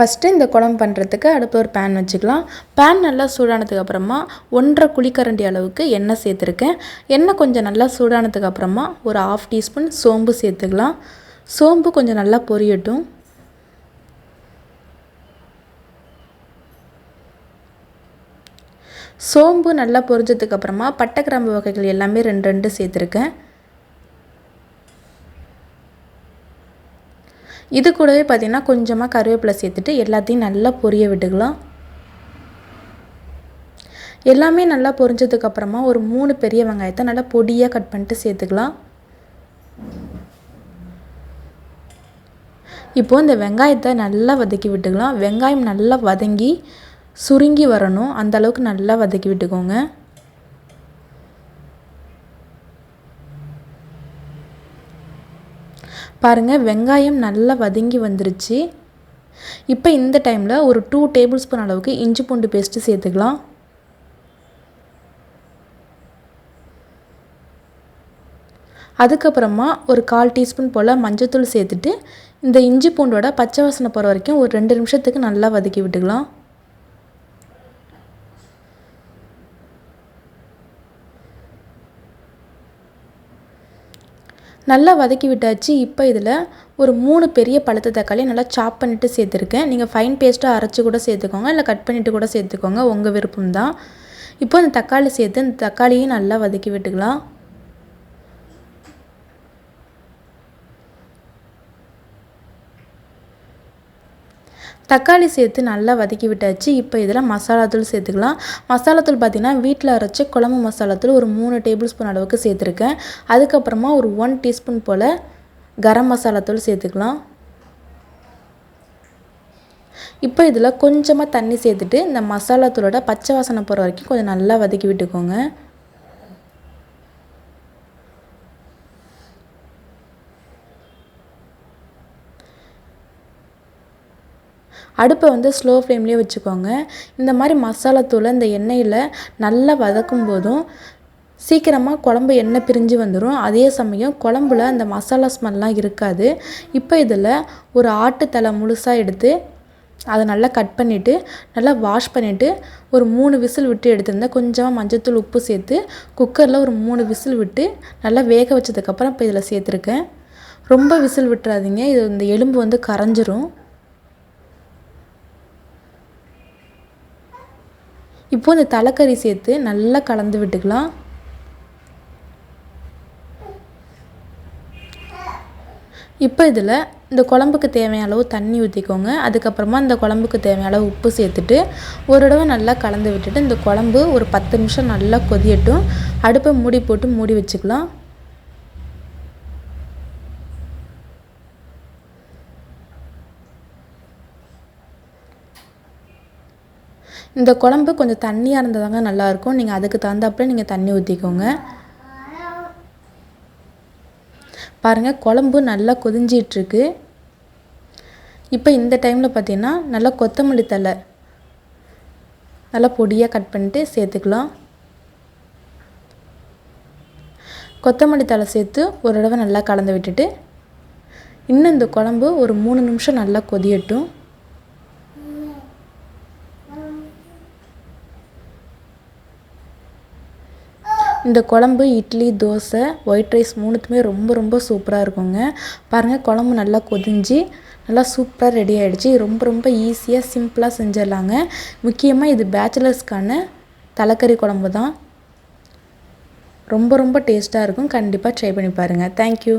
First இந்த குழம்பு பண்ணுறதுக்கு அடுப்பில் ஒரு பேன் வச்சுக்கலாம். பேன் நல்லா சூடானதுக்கு அப்புறமா ஒன்றரை குழிக்கரண்டி அளவுக்கு எண்ணெய் சேர்த்துருக்கேன். எண்ணெய் கொஞ்சம் நல்லா சூடானதுக்கு அப்புறமா ஒரு ஆஃப் டீஸ்பூன் சோம்பு சேர்த்துக்கலாம். சோம்பு கொஞ்சம் நல்லா பொரியட்டும். சோம்பு நல்லா பொரிஞ்சதுக்கப்புறமா பட்டை கிராம்பு வகைகள் எல்லாமே ரெண்டு ரெண்டு சேர்த்துருக்கேன். இது கூடவே பார்த்திங்கன்னா கொஞ்சமாக கருவேப்பிலை சேர்த்துட்டு எல்லாத்தையும் நல்லா பொரிய விட்டுக்கலாம். எல்லாமே நல்லா பொரிஞ்சதுக்கப்புறமா ஒரு மூணு பெரிய வெங்காயத்தை நல்லா பொடியாக கட் பண்ணிட்டு சேர்த்துக்கலாம். இப்போது இந்த வெங்காயத்தை நல்லா வதக்கி விட்டுக்கலாம். வெங்காயம் நல்லா வதங்கி சுருங்கி வரணும். அந்தளவுக்கு நல்லா வதக்கி விட்டுக்கோங்க. பாருங்கள் வெங்காயம் நல்லா வதங்கி வந்துருச்சு. இப்போ இந்த டைமில் ஒரு டூ டேபிள் ஸ்பூன் அளவுக்கு இஞ்சி பூண்டு பேஸ்ட்டு சேர்த்துக்கலாம். அதுக்கப்புறமா ஒரு கால் டீஸ்பூன் போல் மஞ்சத்தூள் சேர்த்துட்டு இந்த இஞ்சி பூண்டோட பச்சை வாசனை போகிற வரைக்கும் ஒரு ரெண்டு நிமிஷத்துக்கு நல்லா வதக்கி விட்டுக்கலாம். நல்லா வதக்கி விட்டாச்சு. இப்போ இதில் ஒரு மூணு பெரிய பழுத்த தக்காளி நல்லா சாப் பண்ணிவிட்டு சேர்த்துருக்கேன். நீங்கள் ஃபைன் பேஸ்ட்டாக அரைச்சி கூட சேர்த்துக்கோங்க. இல்லை கட் பண்ணிவிட்டு கூட சேர்த்துக்கோங்க. உங்கள் விருப்பம் தான் இப்போ அந்த தக்காளி சேர்த்து அந்த தக்காளியும் நல்லா வதக்கி விட்டுக்கலாம். தக்காளி சேர்த்து நல்லா வதக்கி விட்டாச்சு. இப்போ இதில் மசாலாத்தூள் சேர்த்துக்கலாம். மசாலாத்தூள் பார்த்திங்கன்னா வீட்டில் அரைச்ச குழம்பு மசாலாத்தூள் ஒரு மூணு டேபிள் ஸ்பூன் அளவுக்கு சேர்த்துருக்கேன். அதுக்கப்புறமா ஒரு ஒன் டீஸ்பூன் போல் கரம் மசாலாத்தூள் சேர்த்துக்கலாம். இப்போ இதில் கொஞ்சமாக தண்ணி சேர்த்துட்டு இந்த மசாலாத்தூளோட பச்சை வாசனை போகிற வரைக்கும் கொஞ்சம் நல்லா வதக்கி விட்டுக்கோங்க. அடுப்பை வந்து ஸ்லோ ஃப்ளேம்லேயே வச்சுக்கோங்க. இந்த மாதிரி மசாலாத்தூளை இந்த எண்ணெயில் நல்லா வதக்கும் போதும் சீக்கிரமாக குழம்பு எண்ணெய் பிரிஞ்சு வந்துடும் அதே சமயம் குழம்புல அந்த மசாலா ஸ்மெல்லாம் இருக்காது. இப்போ இதில் ஒரு ஆட்டுத்தலை முழுசாக எடுத்து அதை நல்லா கட் பண்ணிவிட்டு நல்லா வாஷ் பண்ணிவிட்டு ஒரு மூணு விசில் விட்டு எடுத்திருந்தேன் கொஞ்சமாக மஞ்சத்தூள் உப்பு சேர்த்து குக்கரில் ஒரு மூணு விசில் விட்டு நல்லா வேக வச்சதுக்கப்புறம் இப்போ இதில் சேர்த்துருக்கேன். ரொம்ப விசில் விட்டுறாதீங்க. இது இந்த எலும்பு வந்து கரைஞ்சிரும். இப்போது இந்த தலைக்கறி சேர்த்து நல்லா கலந்து விட்டுக்கலாம். இப்போ இதில் இந்த குழம்புக்கு தேவையான அளவு தண்ணி ஊற்றிக்கோங்க. அதுக்கப்புறமா இந்த குழம்புக்கு தேவையான அளவு உப்பு சேர்த்துட்டு ஒரு தடவை நல்லா கலந்து விட்டுட்டு இந்த குழம்பு ஒரு பத்து நிமிஷம் நல்லா கொதியட்டும். அடுப்பை மூடி போட்டு மூடி வச்சுக்கலாம். இந்த குழம்பு கொஞ்சம் தண்ணியாக இருந்தால் தாங்க நல்லாயிருக்கும். நீங்கள் அதுக்கு தகுந்தாப்புல நீங்கள் தண்ணி ஊற்றிக்கோங்க பாருங்கள் குழம்பு நல்லா கொதிஞ்சிட்ருக்கு. இப்போ இந்த டைமில் பார்த்திங்கன்னா நல்லா கொத்தமல்லி தலை நல்லா பொடியாக கட் பண்ணிட்டு சேர்த்துக்கலாம். கொத்தமல்லி தலை சேர்த்து ஒரு தடவை நல்லா கலந்து விட்டுட்டு இன்னும் இந்த குழம்பு ஒரு மூணு நிமிஷம் நல்லா கொதியட்டும். இந்த குழம்பு இட்லி தோசை ஒயிட் ரைஸ் மூணுத்துமே ரொம்ப ரொம்ப சூப்பராக இருக்குங்க. பாருங்கள் குழம்பு நல்லா கொதிஞ்சு நல்லா சூப்பராக ரெடி ஆகிடுச்சு ரொம்ப ரொம்ப ஈஸியாக சிம்பிளாக செஞ்சிடலாங்க. முக்கியமாக இது பேச்சுலர்ஸ்க்கான தலைக்கறி குழம்பு தான். ரொம்ப ரொம்ப டேஸ்ட்டாக இருக்கும். கண்டிப்பாக ட்ரை பண்ணி பாருங்கள் தேங்க்யூ